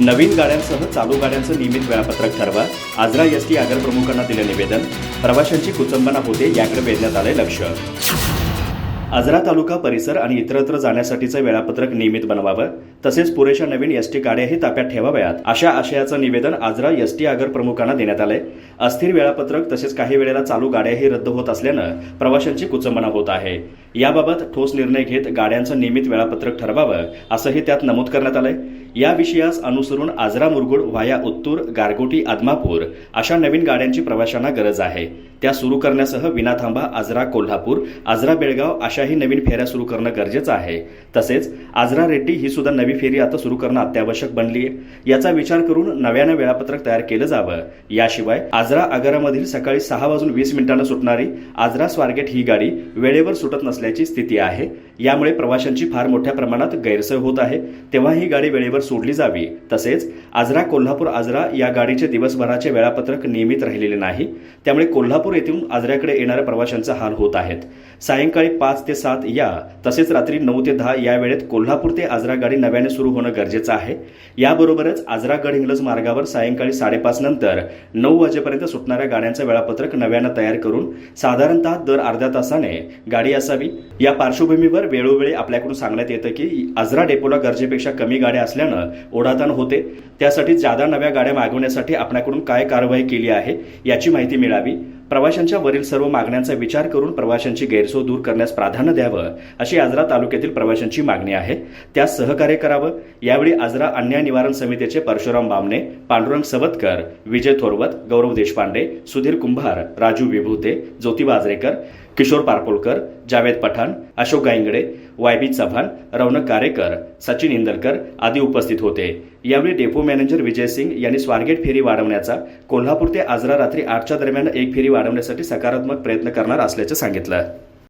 नवीन गाड्यांसह चालू गाड्यांचं नियमित वेळापत्रक ठरवा. आजरा एस टी आगर प्रमुखांना दिलं निवेदन. प्रवाशांची कुचंबना होते याकडे वेधण्यात आलंय लक्ष. आजरा तालुका परिसर आणि इतरत्र जाण्यासाठीचं वेळापत्रक नियमित बनवावं. तसेच पुरेशा नवीन एस टी गाड्याही ताप्यात ठेवाव्यात. अशा आशयाचं निवेदन आजरा एस टी आगर प्रमुखांना देण्यात आलंय. अस्थिर वेळापत्रक तसेच काही वेळेला चालू गाड्याही रद्द होत असल्यानं प्रवाशांची कुचंबना होत आहे. याबाबत ठोस निर्णय घेत गाड्यांचं नियमित वेळापत्रक ठरवावं असंही त्यात नमूद करण्यात आलंय. या विषयास अनुसरून आजरा मुरगुड व्हाया उत्तूर गारगोटी आदमापूर अशा नवीन गाड्यांची प्रवाशांना गरज आहे. त्या सुरू करण्यासह विनाथांबा आजरा कोल्हापूर आजरा बेळगाव अशाही नवीन फेऱ्या सुरू करणं गरजेचं आहे. तसेच आजरा रेड्डी ही सुद्धा नवी फेरी आता सुरू करणं अत्यावश्यक बनली आहे याचा विचार करून नव्यानं वेळापत्रक तयार केलं जावं. याशिवाय आजरा आगारामधील सकाळी सहा वाजून वीस मिनिटांना सुटणारी आजरा स्वारगेट ही गाडी वेळेवर सुटत नसल्याची स्थिती आहे. यामुळे प्रवाशांची फार मोठ्या प्रमाणात गैरसोय होत आहे. तेव्हा ही गाडी वेळेवर सोडली जावी. तसेच आजरा कोल्हापूर आजरा या गाडीचे दिवसभराचे वेळापत्रक नियमित राहिलेले नाही. त्यामुळे कोल्हापूर येथून आजऱ्याकडे येणाऱ्या प्रवाशांचा हाल होत आहेत. सायंकाळी पाच ते सात या तसेच रात्री नऊ ते दहा या वेळेत कोल्हापूर ते आजरा गाडी नव्याने सुरू होणं गरजेचं आहे. याबरोबरच आजरा गडहिंग्लज मार्गावर सायंकाळी साडेपाच नंतर नऊ वाजेपर्यंत सुटणाऱ्या गाड्यांचं वेळापत्रक नव्यानं तयार करून साधारणतः दर अर्ध्या तासाने गाडी असावी. या पार्श्वभूमीवर वेळोवेळी आपल्याकडून सांगण्यात येतं की आजरा डेपोला गरजेपेक्षा कमी गाड्या असल्यानं ओढाताण होते. त्यासाठी जादा नव्या गाड्या मागवण्यासाठी आपल्याकडून काय कारवाई केली आहे याची माहिती मिळावी. प्रवाशांच्या वरील सर्व मागण्यांचा विचार करून प्रवाशांची गैरसोय दूर करण्यास प्राधान्य द्यावं अशी आजरा तालुक्यातील प्रवाशांची मागणी आहे. त्यास सहकार्य करावं. यावेळी आजरा अन्याय निवारण समितीचे परशुराम बामणे पांडुरंग सवतकर विजय थोरवत गौरव देशपांडे सुधीर कुंभार राजू विभूते ज्योतिबा आजरेकर किशोर पारपोलकर जावेद पठाण अशोक गायंगडे वायबी चव्हाण रौनक कारेकर सचिन इंदलकर आदी उपस्थित होते. यावेळी डेपो मॅनेजर विजय सिंग यांनी स्वारगेट फेरी वाढवण्याचा कोल्हापूर ते आजरा रात्री आठच्या दरम्यान एक फेरी वाढवण्यासाठी सकारात्मक प्रयत्न करणार असल्याचं सांगितलं.